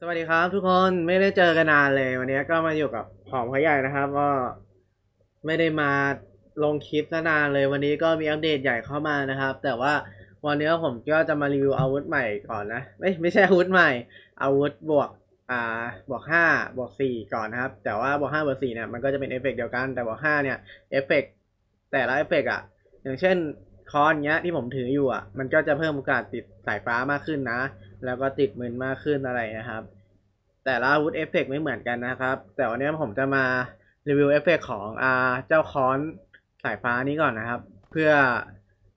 สวัสดีครับ ทุกคนไม่ได้เจอกันนานเลยวันนี้ก็มาอยู่กับหอมเขาใหญ่นะครับ ก็ไม่ได้มาลงคลิปนานเลย วันนี้ก็มีอัปเดตใหญ่เข้ามานะครับ แต่ว่าวันนี้ผมก็จะมารีวิวอาวุธใหม่ก่อนนะไม่ไม่ใช่อาวุธใหม่ อาวุธบวกอ่าบวกห้าบวกสี่ก่อนนะครับ แต่ว่าบวกห้าบวกสี่เนี่ยมันก็จะเป็นเอฟเฟกต์เดียวกันแต่บวกห้าเนี่ยเอฟเฟกต์แต่ละเอฟเฟกต์อะ อย่างเช่นคอนเนี้ยที่ผมถืออยู่อะ มันก็จะเพิ่มโอกาสติดสายฟ้ามากขึ้นนะ แล้วก็ติดมืนมากขึ้นอะไรนะครับ แต่ละอาวุธเอฟเฟกต์ไม่เหมือนกันนะครับ แต่วันนี้ผมจะมารีวิวเอฟเฟกต์ของอาเจ้าคอนสายฟ้านี้ก่อนนะครับ เพื่อ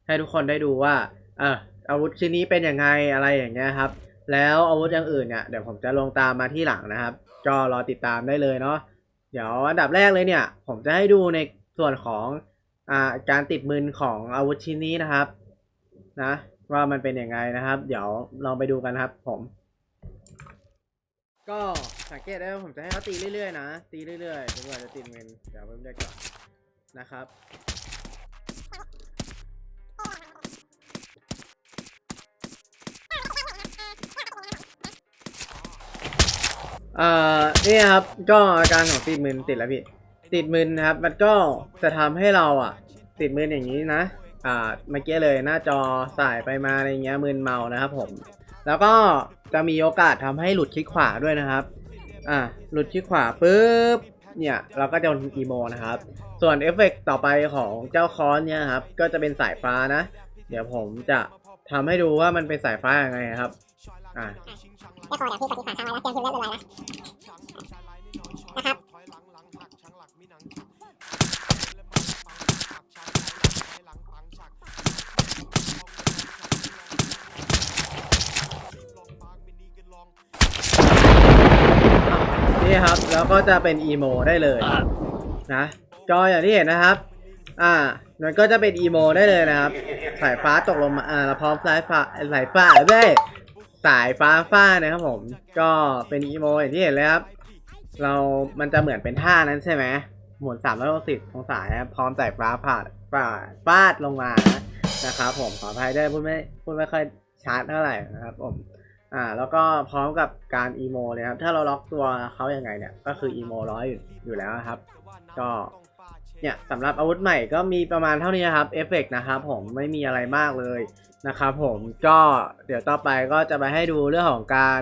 ให้ทุกคนได้ดูว่าเอออาวุธชิ้นนี้เป็นยังไงอะไรอย่างเงี้ยครับ แล้วอาวุธอย่างอื่นเนี่ยเดี๋ยวผมจะลงตามมาที่หลังนะครับก็รอติดตามได้เลยเนาะเดี๋ยวอันดับแรกเลยเนี่ย ผมจะให้ดูในส่วนของอาการติดมืนของอาวุธชิ้นนี้นะครับนะ ว่ามันเป็นยังไงนะครับ เดี๋ยวลองไปดูกันครับผม ก็สังเกตได้ว่าผมจะให้เขาตีเรื่อยๆนะ ตีเรื่อยๆจนกว่าจะติดเงินเดี๋ยวเพิ่มได้ก่อนนะครับเอ่อนี่ครับก็อาการของติดมืนติดแล้วพี่ติดมืนนะครับ มันก็จะทำให้เราอะ ติดมืนอย่างนี้นะ อ่าเมื่อกี้เลยหน้าจอสายไปมาอะไรเงี้ยมืนเมานะครับผม แล้วก็จะมีโอกาสทำให้หลุดคลิกขวาด้วยนะครับ อ่าหลุดคลิกขวาปุ๊บเนี่ยเราก็จะโดนอีโมนะครับ ส่วนเอฟเฟกต์ต่อไปของเจ้าคอนเนี่ยครับก็จะเป็นสายฟ้านะ เดี๋ยวผมจะทำให้ดูว่ามันเป็นสายฟ้ายังไงครับ อ่าไม่พอเดี๋ยวพี่กดที่ขาค้างไว้แล้วเตรียมพิมพ์เล่นเป็นไรนะนะ แล้วก็จะเป็นอีโมได้เลยนะจออย่างที่เห็นนะครับ อ่า มันก็จะเป็นอีโมได้เลยนะครับสายฟ้าตกลงมาอ่าเราพร้อมสายฟ้าสายฟ้าเว้ยสายฟ้าฟ้านะครับผมก็เป็นอีโมอย่างที่เห็นเลยครับเรา มันจะเหมือนเป็นท่านั้นใช่ไหมหมุนสามร้อยหกสิบองศานะครับพร้อมสายฟ้าผ่าดฟาดฟาดลงมานะนะครับผมขออภัยด้วยพูดไม่พูดไม่ค่อยชัดเท่าไหร่นะครับผม อ่าแล้วก็พร้อมกับการอีโมเลยครับ ถ้าเราล็อกตัวเขายังไงเนี่ยก็คืออีโมร้อยอยู่แล้วครับ ก็เนี่ยสำหรับอาวุธใหม่ก็มีประมาณเท่านี้นครับเอฟเฟกนะครับผมไม่มีอะไรมากเลยนะครับผมก็เดี๋ยวต่อไปก็จะไปให้ดูเรื่องของการ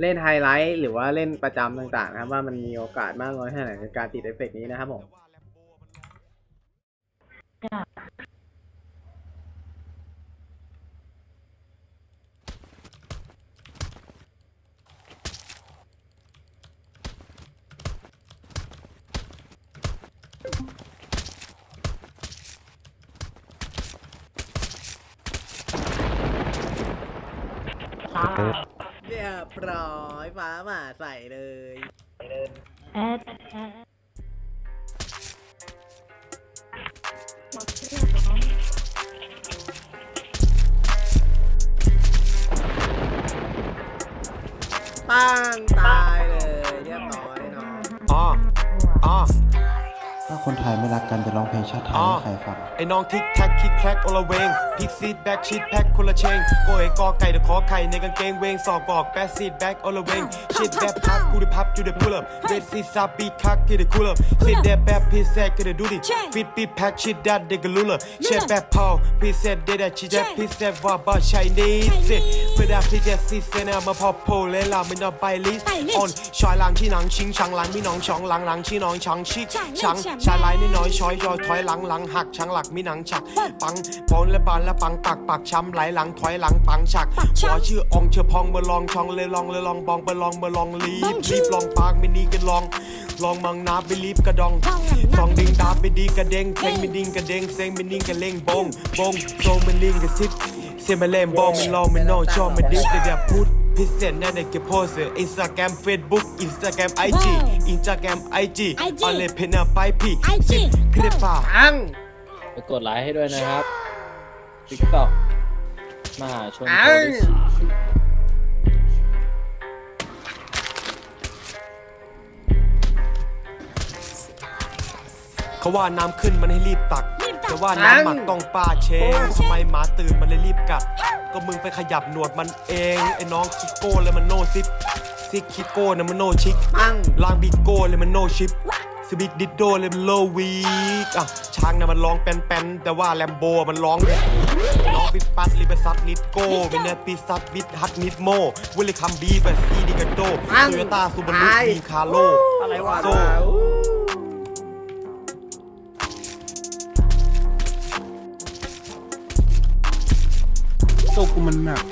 เล่นไฮไลท์หรือว่าเล่นประจำต่างๆ นะครับว่ามันมีโอกาสมากน้อยแค่ไหนในการติดเอฟเฟกนี้นะครับผม เรียบร้อยฟ้าหมาใส่เลยแอดแอดปังตาย คนไทยไม่รักกันจะร้องเพลงชาติไทยอ๋อให้ใครฟัง ไอ้น้องทิกแท็กคิกแคลกโอละเวงพิกซีดแบ็กชีดแพ็คคนละเชงโกเอกอไก่เดอะขอไข่ในกางเกงเวงสอบบอกแบซีดแบ็กโอละเวงชิดแบบพับกูได้พับจูได้พุลอัพเรดซีซาบีคักที่ได้คูลอัพซีดแบบแบบพีเซตก็ได้ดูดิฟิตปีแพ็คชิดดัดเด็กลูลเชฟแบบพาวพีเซตเดดชิดแบบพีเซตว่าบ้าชายนี่สิเมื่อดาพีเจซีเซนมาพอโพเลลาไม่นอไปลิสออนชายหลังที่หนังชิงชังหลังมีน้องชองหลังหลังที่น้องชังชิกชังชายลายน้อยช้อยยอยถอยหลังหลังหักชังหลักมีหนังฉัก ปังปอนและบานและปังปักปักช้ำไหลหลังถอยหลังปังฉักหัวชื่อองเชอพองเบลองชองเลยลองเลยลองบองเบลองเบลองลีบรีบลองปากไม่นีกันลองลองมังนาไปรีบกระดองสองดิงดาไปดีกระเด้งเซ็งไม่ดิงกระเด้งเซ็งไม่นิ่งกระเล่งบงบงโซมันลิงกระซิบเซมาเล่มบองมันลองมันนองชอบมันดิ้งแต่อย่าพูดพิเศษแน่ในเก็บโพสอินสตาแกรมเฟซบุ๊กอินสตาแกรมไอจี อินสตาแกรมไอจีออนเลยเพนไปพีสิบคลิปป่าปัง ไปกดไลค์ให้ด้วยนะครับ TikTok มหาชนปัโพงลิสเขาว่าน้ำขึ้นมันให้รีบตักแต่ว่าน้ำหมักต้องป้าเชง ทำไมหมาตื่นมันเลยรีบกัด ก็มึงไปขยับหนวดมันเอง ไอ้น้องคิโก้เลยมันโนซิป ซิกคิโก้นะมันโนชิกปังลางบิโก้เลยมันโนชิปสบิกดิดโดเลยมันโลวีกอะช้างนะมันร้องแป้นๆแต่ว่าแลมโบมันร้องร้องบิดปัดลิเบซัสนิดโก้เป็นเนปีซัสบิดฮัดนิดโมวิลลิคัมบีแบบซีดิกาโดปังโตโยต้าซูบารุไปมีคาโลอะไรวะโซตัวกูมันหนัก